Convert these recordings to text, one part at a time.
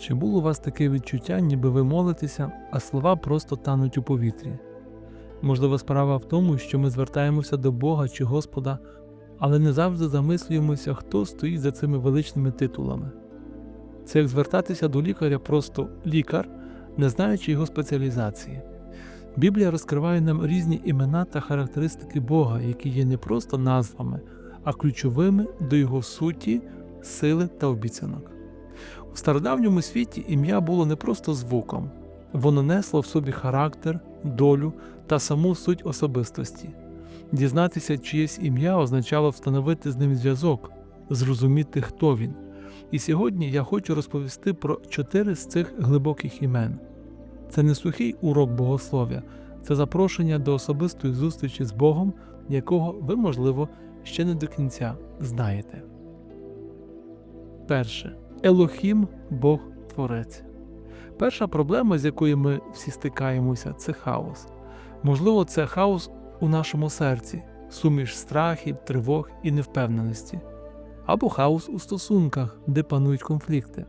Чи було у вас таке відчуття, ніби ви молитеся, а слова просто тануть у повітрі? Можливо, справа в тому, що ми звертаємося до Бога чи Господа, але не завжди замислюємося, хто стоїть за цими величними титулами. Це як звертатися до лікаря просто лікар, не знаючи його спеціалізації. Біблія розкриває нам різні імена та характеристики Бога, які є не просто назвами, а ключовими до його суті, сили та обіцянок. У стародавньому світі ім'я було не просто звуком, воно несло в собі характер, долю та саму суть особистості. Дізнатися чиєсь ім'я означало встановити з ним зв'язок, зрозуміти, хто він. І сьогодні я хочу розповісти про чотири з цих глибоких імен. Це не сухий урок богослов'я, це запрошення до особистої зустрічі з Богом, якого ви, можливо, ще не до кінця знаєте. Перше. Елохім Бог Творець. Перша проблема, з якою ми всі стикаємося, це хаос. Можливо, це хаос у нашому серці, суміш страхів, тривог і невпевненості, або хаос у стосунках, де панують конфлікти.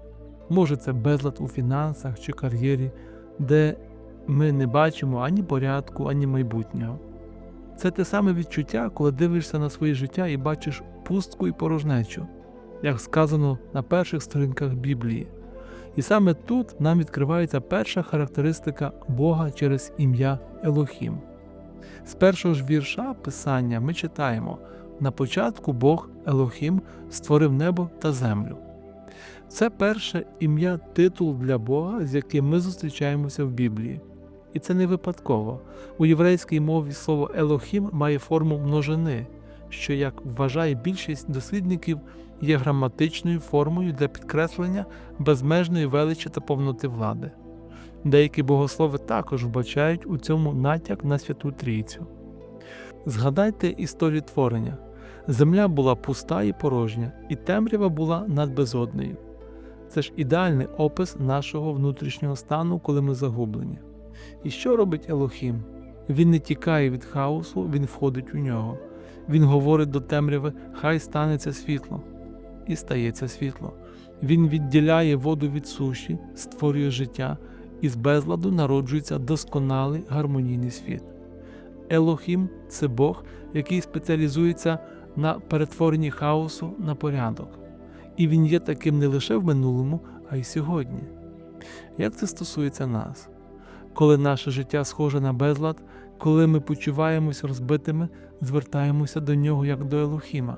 Може, це безлад у фінансах чи кар'єрі, де ми не бачимо ані порядку, ані майбутнього. Це те саме відчуття, коли дивишся на своє життя і бачиш пустку і порожнечу, як сказано на перших сторінках Біблії. І саме тут нам відкривається перша характеристика Бога через ім'я Елохім. З першого ж вірша Писання ми читаємо: на початку Бог Елохім створив небо та землю. Це перше ім'я титул для Бога, з яким ми зустрічаємося в Біблії. І це не випадково. У єврейській мові слово Елохім має форму множини, що, як вважає більшість дослідників, є граматичною формою для підкреслення безмежної величі та повноти влади. Деякі богослови також вбачають у цьому натяк на Святу Трійцю. Згадайте історію творення. Земля була пуста і порожня, і темрява була над безоднею. Це ж ідеальний опис нашого внутрішнього стану, коли ми загублені. І що робить Елохім? Він не тікає від хаосу, він входить у нього. Він говорить до темряви, хай станеться світло. І стається світло. Він відділяє воду від суші, створює життя, і з безладу народжується досконалий гармонійний світ. Елохім це Бог, який спеціалізується на перетворенні хаосу на порядок. І він є таким не лише в минулому, а й сьогодні. Як це стосується нас? Коли наше життя схоже на безлад, коли ми почуваємося розбитими, звертаємося до нього як до Елохіма.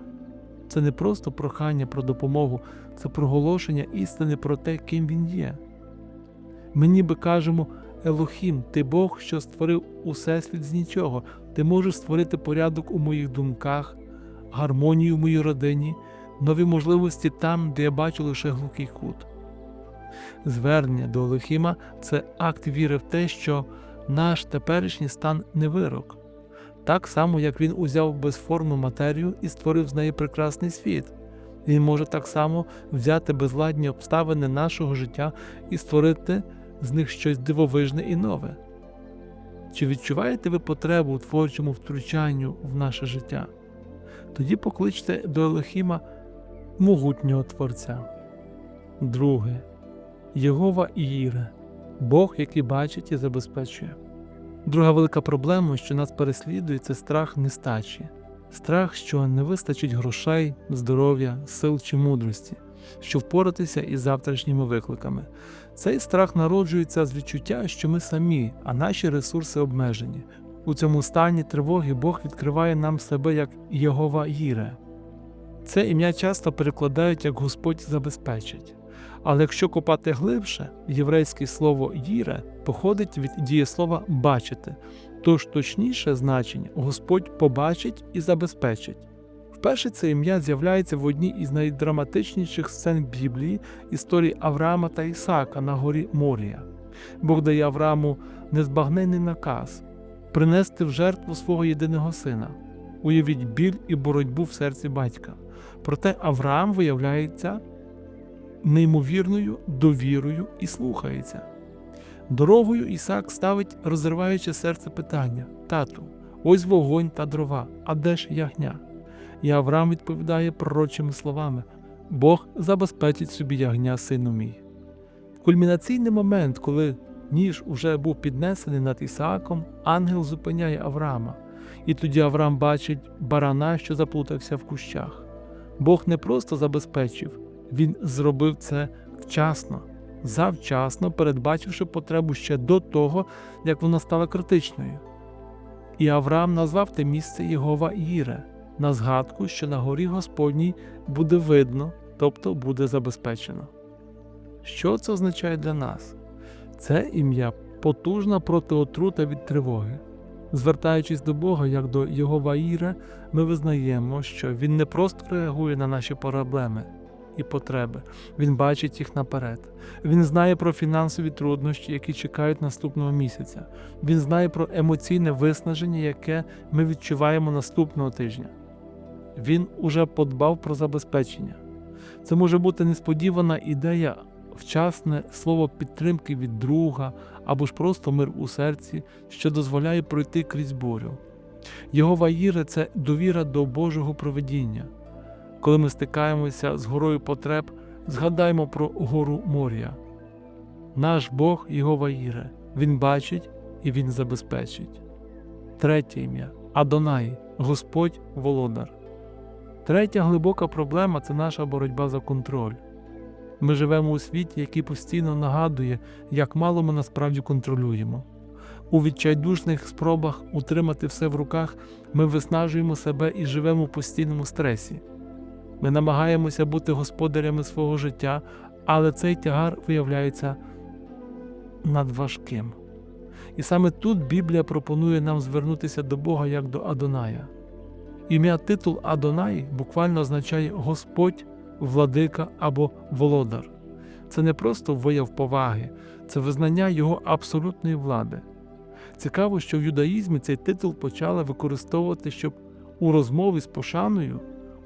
Це не просто прохання про допомогу, це проголошення істини про те, ким він є. Ми ніби кажемо Елохім, ти Бог, що створив усесвіт з нічого, ти можеш створити порядок у моїх думках, гармонію в моїй родині, нові можливості там, де я бачу лише глухий кут. Звернення до Елохіма це акт віри в те, що наш теперішній стан не вирок, так само, як він узяв безформну матерію і створив з неї прекрасний світ. Він може так само взяти безладні обставини нашого життя і створити з них щось дивовижне і нове. Чи відчуваєте ви потребу у творчому втручанню в наше життя? Тоді покличте до Елохіма могутнього Творця. Друге. Єгова Іїре, Бог, який бачить і забезпечує. Друга велика проблема, що нас переслідує, це страх нестачі, страх, що не вистачить грошей, здоров'я, сил чи мудрості, щоб впоратися із завтрашніми викликами. Цей страх народжується з відчуття, що ми самі, а наші ресурси обмежені. У цьому стані тривоги Бог відкриває нам себе як Єгова Їре. Це ім'я часто перекладають як Господь забезпечить. Але якщо копати глибше, єврейське слово їре походить від дієслова бачити, тож точніше значення Господь побачить і забезпечить. Вперше це ім'я з'являється в одній із найдраматичніших сцен Біблії історії Авраама та Ісаака на горі Морія. Бог дає Аврааму незбагненний наказ принести в жертву свого єдиного сина. Уявіть біль і боротьбу в серці батька. Проте Авраам виявляється неймовірною довірою і слухається. Дорогою Ісак ставить розриваюче серце питання: Тату, ось вогонь та дрова, а де ж ягня? І Авраам відповідає пророчими словами: Бог забезпечить собі ягня, сину мій. Кульмінаційний момент, коли ніж уже був піднесений над Ісааком, ангел зупиняє Авраама, і тоді Авраам бачить барана, що заплутався в кущах. Бог не просто забезпечив, він зробив це вчасно, завчасно передбачивши потребу ще до того, як вона стала критичною. І Авраам назвав те місце Єгова Іре, на згадку, що на горі Господній буде видно, тобто буде забезпечено. Що це означає для нас? Це ім'я потужна протиотрута від тривоги. Звертаючись до Бога як до Його Ваїра, ми визнаємо, що Він не просто реагує на наші проблеми і потреби, Він бачить їх наперед. Він знає про фінансові труднощі, які чекають наступного місяця. Він знає про емоційне виснаження, яке ми відчуваємо наступного тижня. Він уже подбав про забезпечення. Це може бути несподівана ідея, вчасне слово підтримки від друга або ж просто мир у серці, що дозволяє пройти крізь бурю. Його ваїри це довіра до Божого проведіння. Коли ми стикаємося з горою потреб, згадаймо про гору Морія. Наш Бог його ваїре, Він бачить і Він забезпечить. Третє ім'я Адонай, Господь Володар. Третя глибока проблема це наша боротьба за контроль. Ми живемо у світі, який постійно нагадує, як мало ми насправді контролюємо. У відчайдушних спробах утримати все в руках ми виснажуємо себе і живемо в постійному стресі. Ми намагаємося бути господарями свого життя, але цей тягар виявляється надважким. І саме тут Біблія пропонує нам звернутися до Бога як до Адоная. Ім'я титул Адонай буквально означає Господь, владика або володар. Це не просто вияв поваги, це визнання його абсолютної влади. Цікаво, що в юдаїзмі цей титул почали використовувати, щоб у розмові з пошаною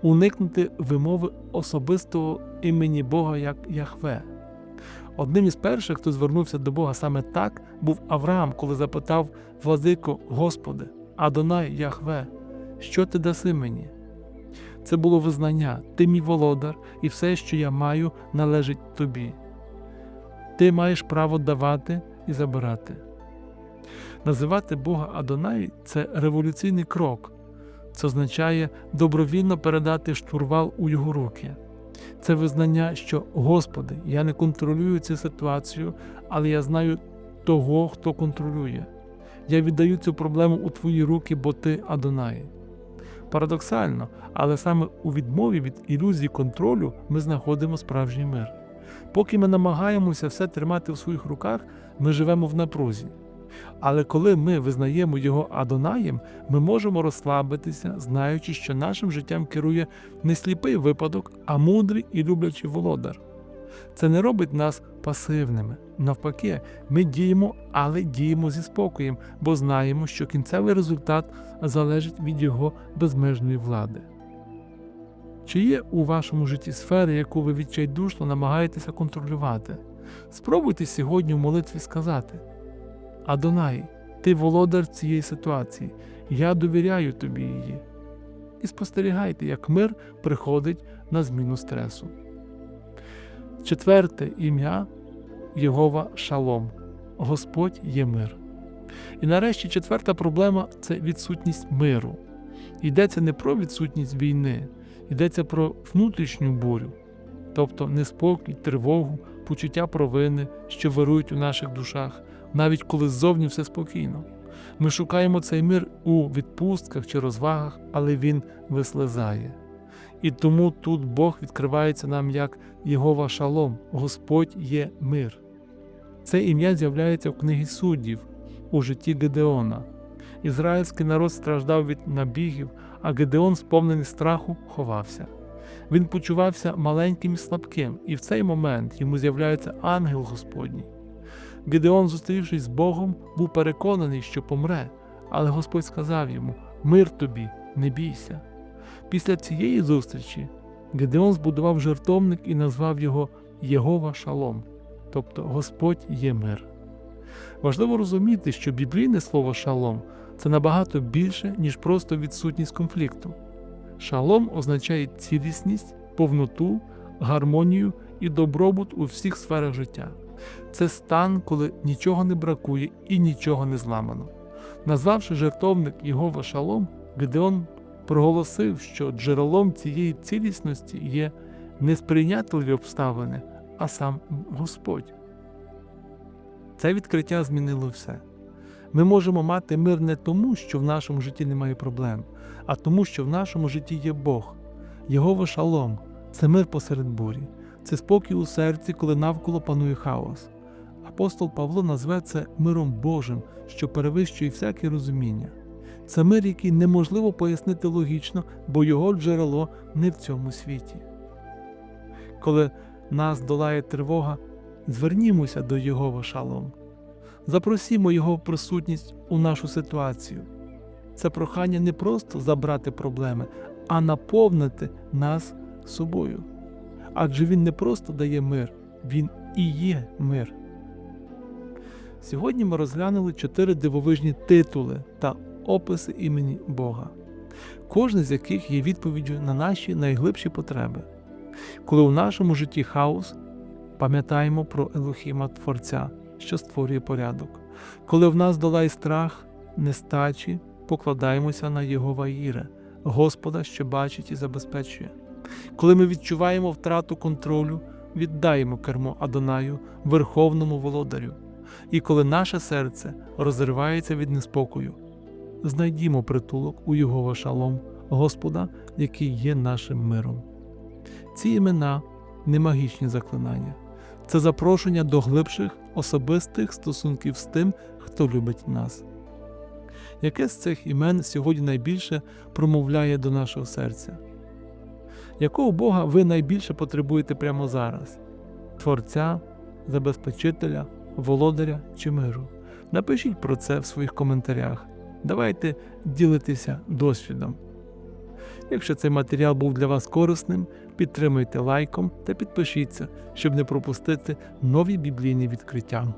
уникнути вимови особистого імені Бога як Яхве. Одним із перших, хто звернувся до Бога саме так, був Авраам, коли запитав владико Господи, Адонай Яхве, що ти даси мені? Це було визнання, ти мій володар, і все, що я маю, належить тобі. Ти маєш право давати і забирати. Називати Бога Адонай це революційний крок. Це означає добровільно передати штурвал у його руки. Це визнання, що Господи, я не контролюю цю ситуацію, але я знаю того, хто контролює. Я віддаю цю проблему у твої руки, бо ти Адонай. Парадоксально, але саме у відмові від ілюзії контролю ми знаходимо справжній мир. Поки ми намагаємося все тримати в своїх руках, ми живемо в напрузі. Але коли ми визнаємо його Адонаєм, ми можемо розслабитися, знаючи, що нашим життям керує не сліпий випадок, а мудрий і люблячий володар. Це не робить нас пасивними. Навпаки, ми діємо, але діємо зі спокоєм, бо знаємо, що кінцевий результат залежить від його безмежної влади. Чи є у вашому житті сфери, яку ви відчайдушно намагаєтеся контролювати? Спробуйте сьогодні в молитві сказати: Адонай, ти володар цієї ситуації, я довіряю тобі її. І спостерігайте, як мир приходить на зміну стресу. Четверте ім'я Єгова Шалом. Господь є мир. І нарешті четверта проблема це відсутність миру. Йдеться не про відсутність війни, йдеться про внутрішню бурю, тобто неспокій, тривогу, почуття провини, що вирують у наших душах, навіть коли ззовні все спокійно. Ми шукаємо цей мир у відпустках чи розвагах, але він вислизає. І тому тут Бог відкривається нам як Єгова Шалом, Господь є мир. Це ім'я з'являється в книгі суддів у житті Гедеона. Ізраїльський народ страждав від набігів, а Гедеон, сповнений страху, ховався. Він почувався маленьким і слабким, і в цей момент йому з'являється ангел Господній. Гедеон, зустрівшись з Богом, був переконаний, що помре, але Господь сказав йому: Мир тобі, не бійся. Після цієї зустрічі Гедеон збудував жертовник і назвав його Єгова Шалом, тобто Господь є мир. Важливо розуміти, що біблійне слово шалом це набагато більше, ніж просто відсутність конфлікту. Шалом означає цілісність, повноту, гармонію і добробут у всіх сферах життя. Це стан, коли нічого не бракує і нічого не зламано. Назвавши жертовник Єгова Шалом, Гедеон проголосив, що джерелом цієї цілісності є не сприйнятливі обставини, а сам Господь. Це відкриття змінило все. Ми можемо мати мир не тому, що в нашому житті немає проблем, а тому, що в нашому житті є Бог. Його шалом це мир посеред бурі, це спокій у серці, коли навколо панує хаос. Апостол Павло назве це миром Божим, що перевищує всяке розуміння. Це мир, який неможливо пояснити логічно, бо його джерело не в цьому світі. Коли нас долає тривога, звернімося до Його шалом. Запросімо Його присутність у нашу ситуацію. Це прохання не просто забрати проблеми, а наповнити нас собою. Адже Він не просто дає мир, Він і є мир. Сьогодні ми розглянули чотири дивовижні титули та описи імені Бога, кожен з яких є відповіддю на наші найглибші потреби. Коли у нашому житті хаос, пам'ятаємо про Елохіма Творця, що створює порядок. Коли в нас долає страх, нестачі, покладаємося на Єгова Іре, Господа, що бачить і забезпечує. Коли ми відчуваємо втрату контролю, віддаємо кермо Адонаю, Верховному Володарю. І коли наше серце розривається від неспокою, знайдімо притулок у Його шалом, Господа, який є нашим миром. Ці імена не магічні заклинання, це запрошення до глибших особистих стосунків з тим, хто любить нас. Яке з цих імен сьогодні найбільше промовляє до нашого серця? Якого Бога ви найбільше потребуєте прямо зараз? Творця, забезпечителя, володаря чи миру? Напишіть про це в своїх коментарях. Давайте ділитися досвідом. Якщо цей матеріал був для вас корисним, підтримуйте лайком та підпишіться, щоб не пропустити нові біблійні відкриття.